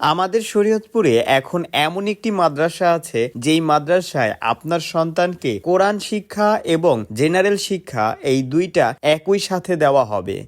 আমাদের শরীয়তপুরে এখন এমন একটি মাদ্রাসা আছে, যেই মাদ্রাসায় আপনার সন্তানকে কোরআন শিক্ষা এবং জেনারেল শিক্ষা এই দুইটা একই সাথে দেওয়া হবে।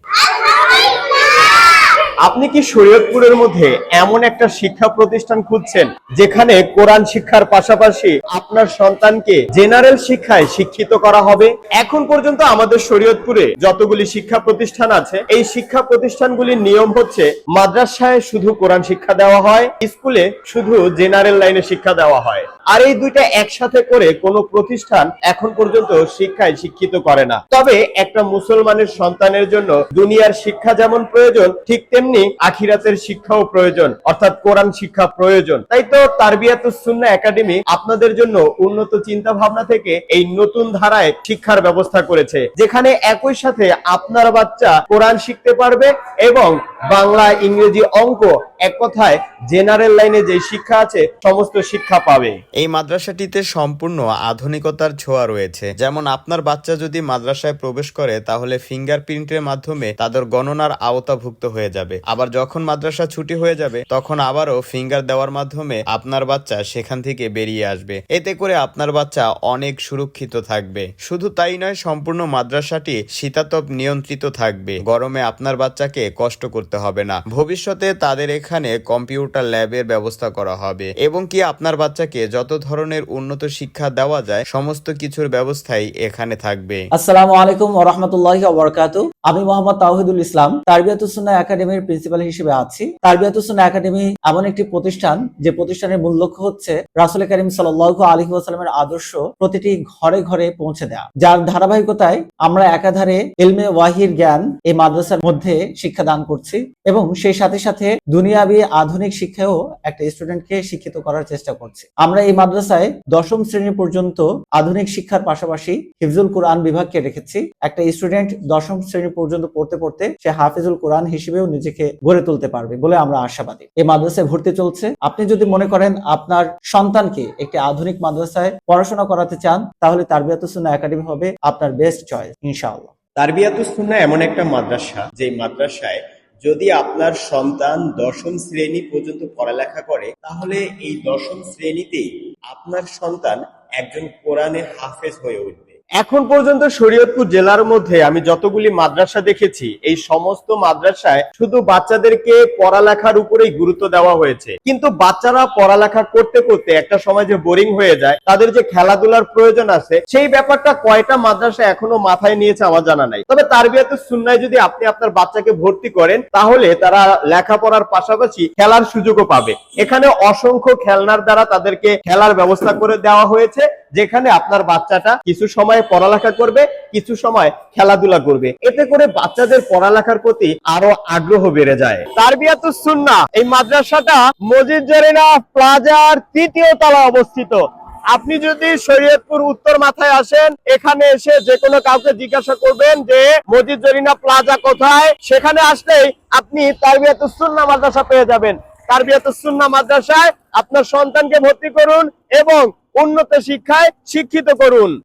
আপনি কি শরীয়তপুরের মধ্যে এমন একটা শিক্ষা প্রতিষ্ঠান খুঁজছেন যেখানে কোরআন শিক্ষার পাশাপাশি আপনার সন্তানকে জেনারেল শিক্ষায় শিক্ষিত করা হবে? এখন পর্যন্ত আমাদের শরীয়তপুরে যতগুলি শিক্ষা প্রতিষ্ঠান আছে, এই শিক্ষা প্রতিষ্ঠানগুলির নিয়ম হচ্ছে মাদ্রাসায় শুধু কোরআন শিক্ষা দেওয়া হয়, স্কুলে শুধু জেনারেল লাইনে শিক্ষা দেওয়া হয়। আর এই দুইটা একসাথে করে কোনো প্রতিষ্ঠান এখন পর্যন্ত শিক্ষায় শিক্ষিত করে না। তবে একটা মুসলমানের সন্তানের জন্য দুনিয়ার শিক্ষা যেমন প্রয়োজন, ঠিক তেমনি আখিরাতের শিক্ষাও প্রয়োজন, অর্থাৎ কোরআন শিক্ষা প্রয়োজন। তাই তো তারবিয়াতুস সুন্নাহ একাডেমি আপনাদের জন্য উন্নত চিন্তা ভাবনা থেকে এই নতুন ধারায় শিক্ষার ব্যবস্থা করেছে, যেখানে একই সাথে আপনার বাচ্চা কোরআন শিখতে পারবে এবং বাংলা ইংরেজি অঙ্ক এক কথায় জেনারেল লাইনে যে শিক্ষা আছে, সমস্ত শিক্ষা পাবে। এই মাদ্রাসাটিতে সম্পূর্ণ আধুনিকতার ছোঁয়া রয়েছে। যেমন আপনার বাচ্চা যদি মাদ্রাসায় প্রবেশ করে, তাহলে ফিঙ্গারপ্রিন্টের মাধ্যমে তাদের গণনার আওতাভুক্ত হয়ে যাবে। আবার যখন মাদ্রাসা ছুটি হয়ে যাবে, তখন আবারও ফিঙ্গার দেওয়ার মাধ্যমে আপনার বাচ্চা সেখান থেকে বেরিয়ে আসবে। এতে করে আপনার বাচ্চা অনেক সুরক্ষিত থাকবে। শুধু তাই নয়, সম্পূর্ণ মাদ্রাসাটি শীতাতপ নিয়ন্ত্রিত থাকবে। গরমে আপনার বাচ্চাকে কষ্ট করতে হবে না। ভবিষ্যতে তাদের এখানে কম্পিউটার ল্যাবের ব্যবস্থা করা হবে। এবং কি আপনার বাচ্চাকে যত ধরনের উন্নত শিক্ষা দেওয়া যায়, সমস্ত কিছুর ব্যবস্থাই এখানে থাকবে। আসসালামু আলাইকুম ওরহমতুল্লাহি ওবরাকাতু আমি মোহাম্মদ তাওহিদুল ইসলাম তারবিয়াতুসুন্নাহ একাডেমির প্রিন্সিপাল হিসেবে আছি। তারবিয়াতুসুন্নাহ একাডেমি এমন একটি প্রতিষ্ঠান, যে প্রতিষ্ঠানের মূল লক্ষ্য হচ্ছে রাসুল করিম সাল্লাল্লাহু আলাইহি ওয়াসাল্লামের আদর্শ প্রতিটি ঘরে ঘরে পৌঁছে দেওয়া যার ধারাবাহিকতায় আমরা একাধারে এলমে ওয়াহির জ্ঞান এই মাদ্রাসার মধ্যে শিক্ষা দান করছি। এবং সেই সাথে সাথে দুনিয়াবি আধুনিক শিক্ষাও একটা স্টুডেন্টকে শিক্ষিত করার চেষ্টা করছি। আমরা এই মাদ্রাসায় দশম শ্রেণি পর্যন্ত আধুনিক শিক্ষার পাশাপাশি হিফজুল কোরআন বিভাগকে রেখেছি। একটা স্টুডেন্ট দশম শ্রেণি পর্যন্ত পড়তে পড়তে সে হাফিজুল কোরআন হিসেবেও নিজেকে গড়ে তুলতে পারবে বলে আমরা আশাবাদী। এই মাদ্রাসায় ভর্তি চলছে। আপনি যদি মনে করেন আপনার সন্তানকে একটি আধুনিক মাদ্রাসায় পড়াশোনা করাতে চান, তাহলে তারবিয়াতুসুন্নাহ একাডেমি হবে আপনার বেস্ট চয়েস ইনশাআল্লাহ। তারবিয়াতুস সুন্নাহ এমন একটা মাদ্রাসা যে মাদ্রাসায় যদি আপনার সন্তান দশম শ্রেণি পর্যন্ত পড়ালেখা করে, তাহলে এই দশম শ্রেণীতেই আপনার সন্তান একজন কোরআনের হাফেজ হয়ে উঠবে। এখন পর্যন্ত শরীয়তপুর জেলার মধ্যে আমি যতগুলি মাদ্রাসা দেখেছি, এই সমস্ত মাদ্রাসায় শুধু বাচ্চাদেরকে পড়ালেখার উপরেই গুরুত্ব দেওয়া হয়েছে। কিন্তু বাচ্চারা পড়ালেখা করতে করতে একটা সময় যে বোরিং হয়ে যায়, তাদের যে খেলাধুলার প্রয়োজন আছে, সেই ব্যাপারটা কয়টা মাদ্রাসা এখনও মাথায় নিয়েছে আমার জানা নাই। তবে তার বিয়াতে সুন্নায় যদি আপনি আপনার বাচ্চাকে ভর্তি করেন, তাহলে তারা লেখাপড়ার পাশাপাশি খেলার সুযোগও পাবে। এখানে অসংখ্য খেলনার দ্বারা তাদেরকে খেলার ব্যবস্থা করে দেওয়া হয়েছে। যেখানে আপনার বাচ্চাটা কিছু সময় পড়ালেখা করবে, কিছু সময় খেলাধুলা করবে। এতে করে বাচ্চাদের পড়ালেখার প্রতি আরও আগ্রহ বেড়ে যায়। তার তারবিয়াতু সুন্না এই মাদ্রাসাটা মজিদ জরিনা প্লাজার তৃতীয় তলা অবস্থিত। আপনি যদি শরীয়তপুর উত্তর মাথায় আসেন, এখানে এসে যে কোনো কাউকে জিজ্ঞাসা করবেন যে, মজিদ জরিনা প্লাজা কোথায়? সেখানে আসলেই আপনি তারবিয়াতু সুন্না মাদ্রাসা পেয়ে যাবেন। তারবিয়াতু সুন্না মাদ্রাসায় আপনার সন্তানকে ভর্তি করুন এবং উন্নত শিক্ষায় শিক্ষিত করুন।